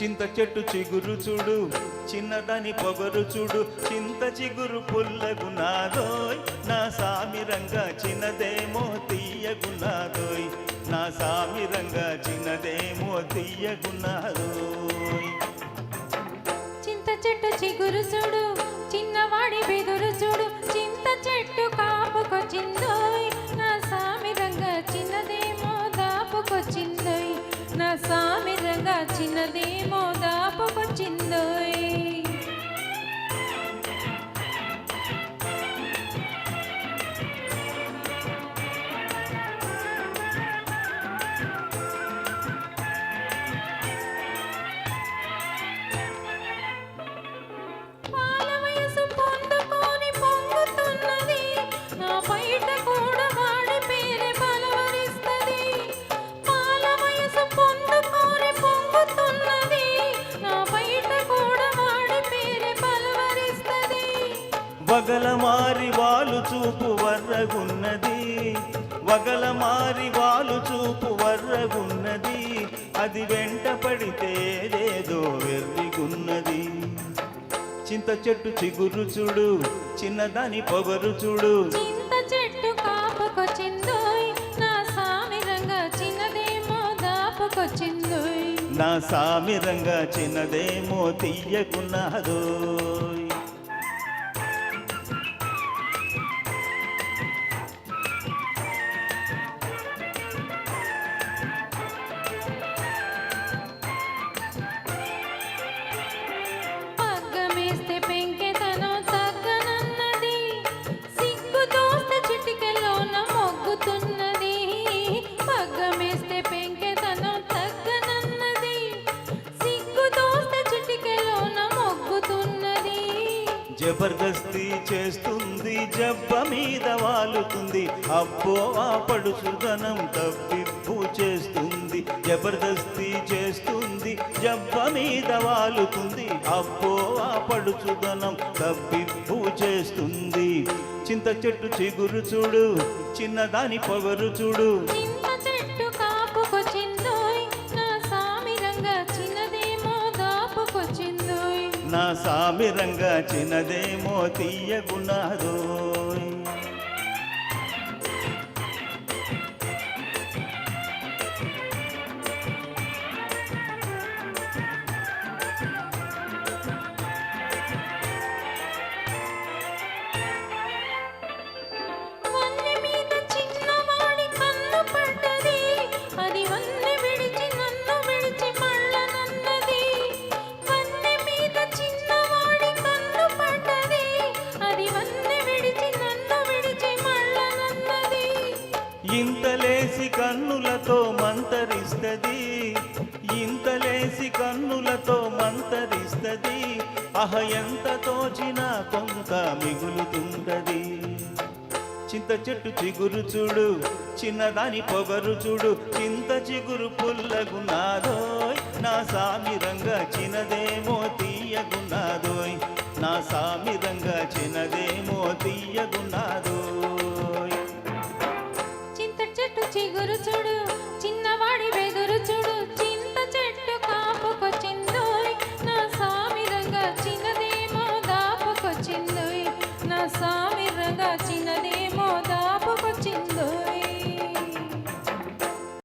చింత చెట్టు చిగురు చూడు చిన్నదాని పొగరు చూడు చింత చిగురు పుల్లగున్నాదోయ్ నా సామిరంగా చిన్నదేమో తీయగున్నాదోయ్ నా సామిరంగా చిన్నదేమో తీయగున్నాదోయ్ చింత చెట్టు చిగురు చూడు చిన్నవాడి బెదురు చూడు చింత చెట్టు కాపుకొచ్చిందోయ్ వగల మారి వాలు చూపు వర్రగున్నది. వగల మారి వాలు చూపు వర్రగున్నది. అది వెంట పడితే ఏదేదో వెర్రిగున్నది. చింత చెట్టు చిగురు చూడు చిన్నదాని పొగరు చూడు. నా సామిరంగా చిన్నదేమో దాపుకొచ్చిందోయ్. జబర్దస్తి చేస్తుంది జబ్బ మీద వాలుతుంది. అబ్బో ఆ పడుచుదనం తప్పిప్పు చేస్తుంది. జబర్దస్తి చేస్తుంది జబ్బ మీద వాలుతుంది. అబ్బో ఆ పడుచుదనం తప్పిప్పు చేస్తుంది. చింత చెట్టు చిగురు చూడు చిన్నదాని పొగరు చూడు. నా సామిరంగా చిన్నదేమో తీయగున్నదోయ్ ఇంతలేసి కన్నులతో మంతరిస్తది. ఇంతలేసి కన్నులతో మంతరిస్తది. అహ ఎంత తోచినా కొంత మిగులుతుంటది. చింత చెట్టు చిగురు చూడు చిన్నదాని పొగరు చూడు. చింత చిగురు పుల్లగున్నాదోయ్ నా సామిరంగా చిన్నదేమో తీయగున్నాదోయ్. నా సామిరంగా చిన్నదే చిన్నదేమో